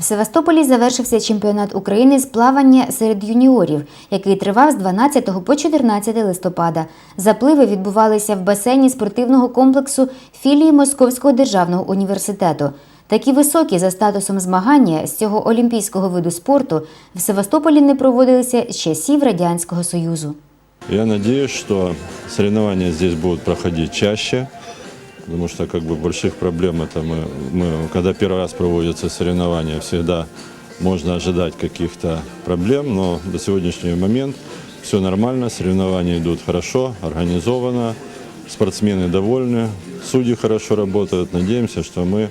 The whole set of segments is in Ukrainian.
В Севастополі завершився чемпіонат України з плавання серед юніорів, який тривав з 12 по 14 листопада. Запливи відбувалися в басейні спортивного комплексу філії Московського державного університету. Такі високі за статусом змагання з цього олімпійського виду спорту в Севастополі не проводилися з часів Радянського Союзу. Я надеюсь, что соревнования здесь будут проходить чаще, потому что как бы больших проблем это мы, мы когда первый раз проводятся соревнования, всегда можно ожидать каких-то проблем, но до сегодняшнего момента все нормально, соревнования идут хорошо, организованно, спортсмены довольны, судьи хорошо работают. Надеемся, что мы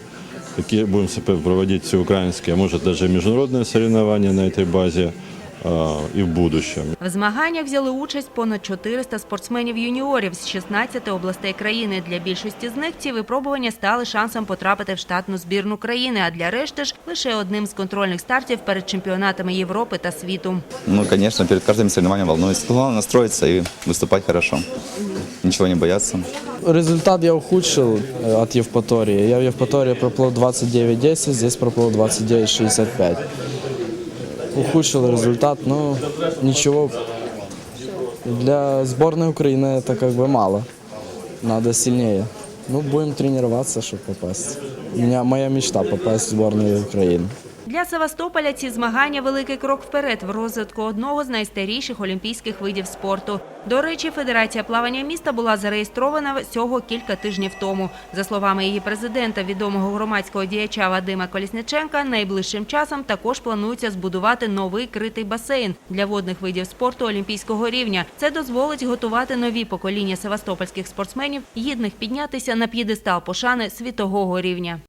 такие будем проводить всеукраинские, а может даже международные соревнования на этой базе а, и в будущем. В змаганнях взяли участь понад 400 спортсменів-юніорів з 16 областей країни. Для більшості з них ці випробування стали шансом потрапити в штатну збірну країни, а для решти ж лише одним з контрольних стартів перед чемпіонатами Європи та світу. Ну, конечно, перед каждым соревнованием волнуюсь. Главное настроиться и выступать хорошо. Ничего не бояться. Результат я ухудшил э, от Евпатории. Я в Евпатории проплыл 29.10, здесь проплыл 29.65. Ухудшил результат, но ничего. Для сборной Украины это как бы мало. Надо сильнее. Ну, будем тренироваться, чтобы попасть. У меня моя мечта попасть в сборную Украины. Для Севастополя ці змагання великий крок вперед в розвитку одного з найстаріших олімпійських видів спорту. До речі, Федерація плавання міста була зареєстрована всього кілька тижнів тому. За словами її президента, відомого громадського діяча Вадима Колісниченка, найближчим часом також планується збудувати новий критий басейн для водних видів спорту олімпійського рівня. Це дозволить готувати нові покоління севастопольських спортсменів, гідних піднятися на п'єдестал пошани світового рівня.